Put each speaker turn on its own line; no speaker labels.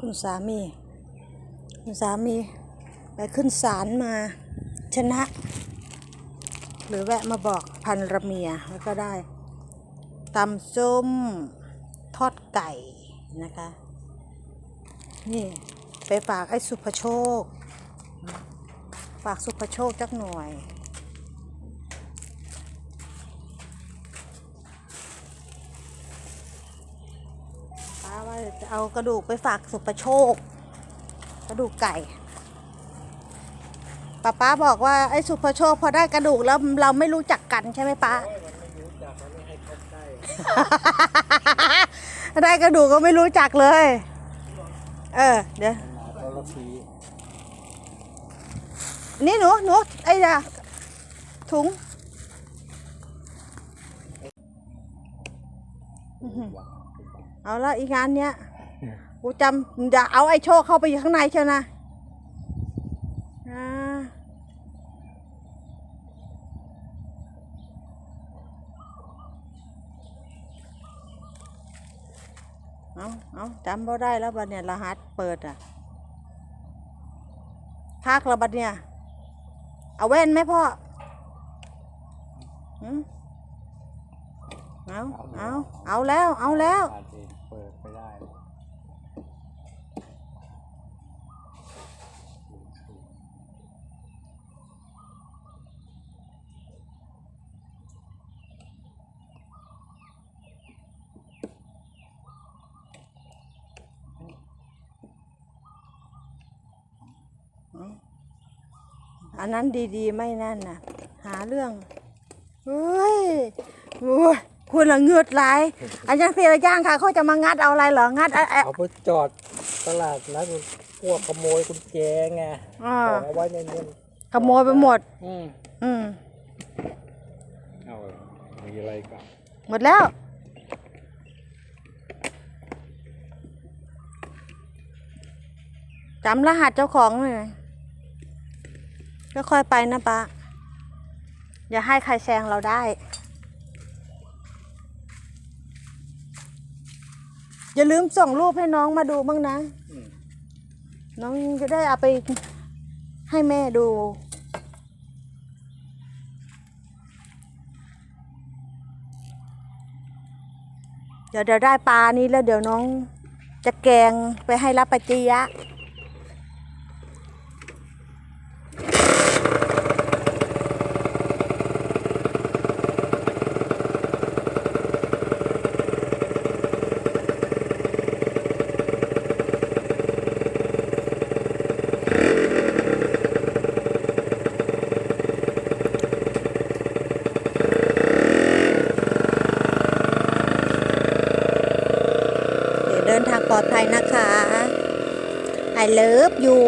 คุณสามี คุณสามีไปขึ้นศาลมาชนะ หรือแวะมาบอกพันรเมียแล้วก็ได้ตำส้มทอดไก่นะคะ นี่ไปฝากไอ้สุภโชค ฝากสุภโชคจักหน่อย ป้าว่า จะเอากระดูกไปฝากสุภโชค กระดูกไก่ป้าป้าบอกว่าไอ้สุภโชคพอได้กระดูกแล้วเราไม่รู้จักกันใช่ไหมป้า
มันไม่รู้จักมันไม่ให้เข้าใกล้
ได้กระดูกก็ไม่รู้จักเลย เออ เดี๋ยว
หนาตัวละที
นี่หนูหนูไอ้ยาถุงอื้อหือ เอาละอีกงานเนี้ยกูจำอย่าเอาไอ้โชคเข้าไปอยู่ข้างในเชียวนะอ่าเอาเอาจำบ่ได้แล้วบัดเนี่ยรหัสเปิดอะพักแล้วบัดเนี่ยเอาแว่นไหมพ่อหืมเอาเอาเอาแล้ว เอาแล้ว
อาจจะ เปิดไปได้
อันนั้นดีๆ ไม่นั่นน่ะ หาเรื่อง เฮ้ยโอ้ย คุณละเงือดไหลายอันยังเสียย่างค่ะ เขาจะมางัดเอาอะไรเหรอ งัดไอ้ไอ้
เอาไปจอดตลาดนัดพวกขโมยกุญแจไง
อ่า
ของเอาไว้ในนี้
ขโมยไปหมด
อืม
อืม
เอามีอะไรกัน
หมดแล้ว จำรหัสเจ้าของเลยก็ค่อยไปนะปะอย่าให้ใครแซงเราได้ อย่าลืมส่งรูปให้น้องมาดูบ้างนะ
อืม
น้องจะได้เอาไปให้แม่ดู เดี๋ยวเดี๋ยวได้ปลานี้แล้วเดี๋ยวน้องจะแกงไปให้รับปะจียะ เดี๋ยวเดินทาง ปลอดภัยนะคะ I love you